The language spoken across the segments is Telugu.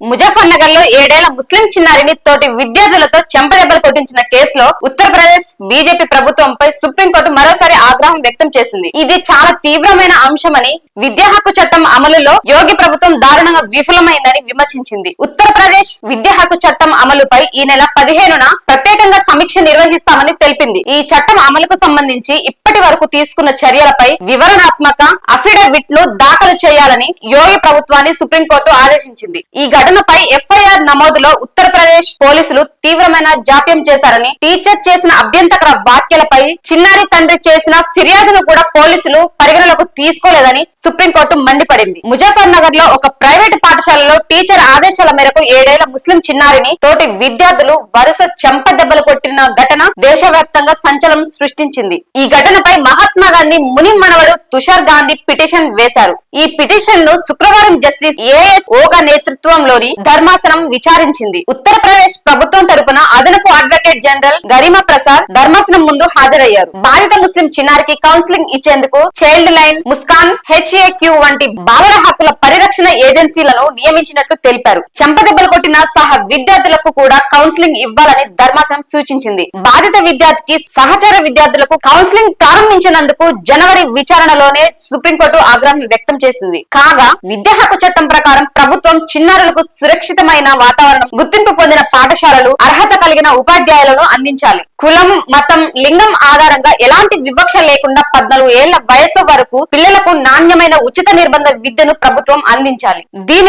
ముజఫర్ నగర్లో ఏడేళ్ళ ముస్లిం చిన్నారిని తోటి విద్యార్థులతో చెంపదెబ్బలు కొట్టించిన కేసులో ఉత్తరప్రదేశ్ బీజేపీ ప్రభుత్వంపై సుప్రీంకోర్టు మరోసారి ఆగ్రహం వ్యక్తం చేసింది. ఇది చాలా తీవ్రమైన అంశమని విద్యా హక్కు చట్టం అమలులో యోగి ప్రభుత్వం దారుణంగా విఫలమైందని విమర్శించింది. ఉత్తరప్రదేశ్ విద్యా హక్కు చట్టం అమలుపై ఈ నెల పదిహేనున ప్రత్యేకంగా సమీక్ష నిర్వహిస్తామని తెలిపింది. ఈ చట్టం అమలుకు సంబంధించి ఇప్పటి వరకు తీసుకున్న చర్యలపై వివరణాత్మక అఫిడవిట్ను దాఖలు చేయాలని యోగి ప్రభుత్వాన్ని సుప్రీంకోర్టు ఆదేశించింది. ఈ ఘటనపై ఎఫ్ఐఆర్ నమోదులో ఉత్తరప్రదేశ్ పోలీసులు తీవ్రమైన జాప్యం చేశారని టీచర్ చేసిన అభ్యంతకర వ్యాఖ్యలపై చిన్నారి తండ్రి చేసిన ఫిర్యాదును కూడా పోలీసులు పరిగణలోకి తీసుకోలేదని సుప్రీంకోర్టు మండిపడింది. ముజఫర్ నగర్లో ఒక ప్రైవేట్ పాఠశాలలో టీచర్ ఆదేశాల మేరకు ఏడేళ్ళ ముస్లిం చిన్నారిని తోటి విద్యార్థులు వరుస చెంప దెబ్బలు కొట్టిన ఘటన దేశవ్యాప్తంగా సంచలనం సృష్టించింది. ఈ ఘటనపై మహాత్మా గాంధీ ముని మనవడు తుషార్ గాంధీ పిటిషన్ వేశారు. ఈ పిటిషన్ను శుక్రవారం జస్టిస్ ఏఎస్ ఓగా నేతృత్వంలోని ధర్మాసనం విచారించింది. ఉత్తరప్రదేశ్ ప్రభుత్వం తరపున అదనపు అడ్వకేట్ జనరల్ గరిమా ప్రసాద్ ధర్మాసనం ముందు హాజరయ్యారు. బాధిత ముస్లిం చిన్నారికి కౌన్సిలింగ్ ఇచ్చేందుకు చైల్డ్ లైన్ ముస్కాన్ హెచ్ఏక్యూ వంటి బాలల హక్కుల పరిరక్షణ ఏజెన్సీలను నియమించినట్లు తెలిపారు. చెంపదెబ్బలు కొట్టిన సహా విద్యార్థులకు కూడా కౌన్సిలింగ్ ఇవ్వాలని ధర్మాసనం సూచించింది. బాధిత విద్యార్థికి సహచర విద్యార్థులకు కౌన్సిలింగ్ ప్రారంభించినందుకు జనవరి విచారణలోనే సుప్రీంకోర్టు ఆగ్రహం వ్యక్తం చేసింది. కాగా విద్యా హక్కు చట్టం ప్రకారం ప్రభుత్వం చిన్నారులకు సురక్షితమైన వాతావరణం గుర్తింపు పొందిన పాఠశాలలు అర్హత కలిగిన ఉపాధ్యాయులను అందించాలి. కులం మతం లింగం ఆధారంగా ఎలాంటి వివక్ష లేకుండా పద్నాలుగు ఏళ్ళ వయసు వరకు పిల్లలకు నాణ్యమైన ఉచిత నిర్బంధ విద్యను ప్రభుత్వం అందించాలి.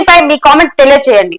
దీనిపై మీ కామెంట్ తెలియచేయండి